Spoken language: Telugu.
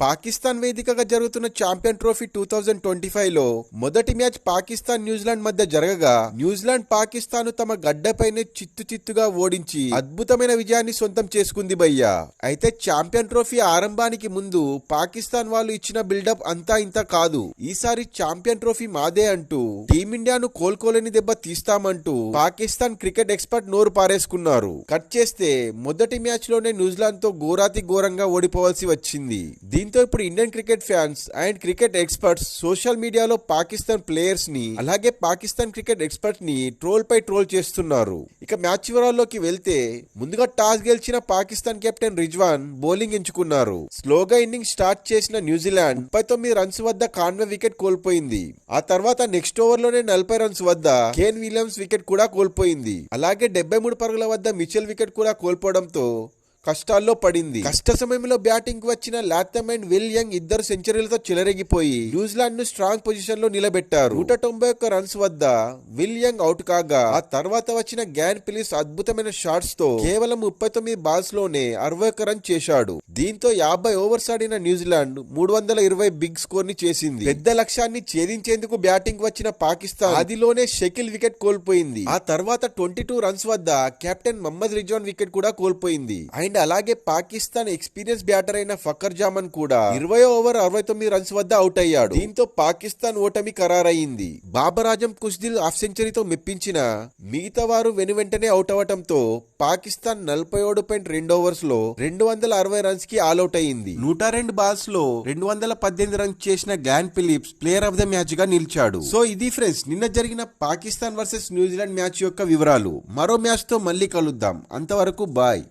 పాకిస్తాన్ వేదికగా జరుగుతున్న champion trophy two thousand twenty ఫైవ్లో మొదటి మ్యాచ్ పాకిస్తాన్ న్యూజిలాండ్ మధ్య జరగగా న్యూజిలాండ్ పాకిస్తాన్ తమ గడ్డపైనే చిత్తు చిత్తుగా ఓడించి అద్భుతమైన విజయాన్ని సొంతం చేసుకుంది భయ్య. అయితే ఛాంపియన్ ట్రోఫీ ఆరంభానికి ముందు పాకిస్తాన్ వాళ్ళు ఇచ్చిన బిల్డప్ అంతా ఇంత కాదు. ఈసారి ఛాంపియన్ ట్రోఫీ మాదే అంటూ టీమిండియాను కోలుకోలేని దెబ్బ తీస్తామంటూ పాకిస్తాన్ క్రికెట్ ఎక్స్పర్ట్ నోరు పారేసుకున్నారు. కట్ చేస్తే మొదటి మ్యాచ్లోనే న్యూజిలాండ్తో ఘోరాతి ఘోరంగా ఓడిపోవాల్సి వచ్చింది. దీంతో ఇప్పుడు Indian cricket fans and cricket experts social మీడియాలో పాకిస్తాన్ ప్లేయర్స్ని అలాగే పాకిస్తాన్ క్రికెట్ ఎక్స్పర్ట్ని ట్రోల్ పై ట్రోల్ చేస్తున్నారు. ఇక మ్యాచ్ వివరాల్లోకి వెళ్తే ముందుగా టాస్ గెలిచిన పాకిస్తాన్ కెప్టెన్ రిజ్వాన్ బౌలింగ్ ఎంచుకున్నారు. స్లోగా ఇన్నింగ్ స్టార్ట్ చేసిన న్యూజిలాండ్ ముప్పై తొమ్మిది రన్స్ వద్ద కాన్వే వికెట్ కోల్పోయింది. ఆ తర్వాత నెక్స్ట్ ఓవర్లోనే నలభై రన్స్ వద్ద కేన్ విలియమ్స్ వికెట్ కూడా కోల్పోయింది. అలాగే డెబ్బై మూడు పరుగుల వద్ద మిచెల్ వికెట్ కూడా కోల్పోవడంతో కష్టాల్లో పడింది. కష్ట సమయంలో బ్యాటింగ్కు వచ్చిన లాథమ్ అండ్ విల్ యంగ్ ఇద్దరు సెంచరీలతో చెలరేగిపోయి న్యూజిలాండ్ను స్ట్రాంగ్ పొజిషన్లో నిలబెట్టారు. నూట తొంభై ఒక్క రన్స్ వద్ద విల్ యంగ్ అవుట్ కాగా ఆ తర్వాత వచ్చిన గ్యాన్ పిలిస్ అద్భుతమైన షాట్స్తో కేవలం ముప్పై తొమ్మిది బాల్స్లోనే అరవై ఒక్క రన్ చేశాడు. దీంతో యాభై ఓవర్స్ ఆడిన న్యూజిలాండ్ మూడు వందల ఇరవై బిగ్ స్కోర్ని చేసింది. పెద్ద లక్ష్యాన్ని ఛేదించేందుకు బ్యాటింగ్ వచ్చిన పాకిస్తాన్ అదిలోనే షకిల్ వికెట్ కోల్పోయింది. ఆ తర్వాత ట్వంటీ టూ రన్స్ వద్ద కెప్టెన్ మహమ్మద్ రిజ్వాన్ వికెట్ కూడా కోల్పోయింది. అండ్ అలాగే పాకిస్తాన్ ఎక్స్పీరియన్స్ బ్యాటర్ అయిన ఫకర్ జామన్ కూడా ఇరవై ఓవర్ అరవై తొమ్మిది రన్స్ వద్ద అవుట్ అయ్యాడు. దీంతో పాకిస్తాన్ ఓటమి ఖరారయింది. బాబర్ ఆజం కుష్దిల్ హాఫ్ సెంచరీతో మెప్పించిన మిగతా వారు వెనువెంటనే అవుట్ అవటంతో పాకిస్తాన్ నలభై ఏడు పాయింట్ రెండు ఓవర్స్లో రెండు వందల అరవై రన్స్ రన్స్కి ఆల్అౌట్ అయింది నూట రెండు బాల్స్లో రెండు వందల పద్దెనిమిది రన్స్ చేసిన Glenn Phillips player of the మ్యాచ్గా నిలిచాడు. సో ఇది ఫ్రెండ్స్ నిన్న జరిగిన పాకిస్తాన్ వర్సెస్ న్యూజిలాండ్ మ్యాచ్ యొక్క వివరాలు. మరో మ్యాచ్తో మళ్ళీ కలుద్దాం. అంతవరకు బాయ్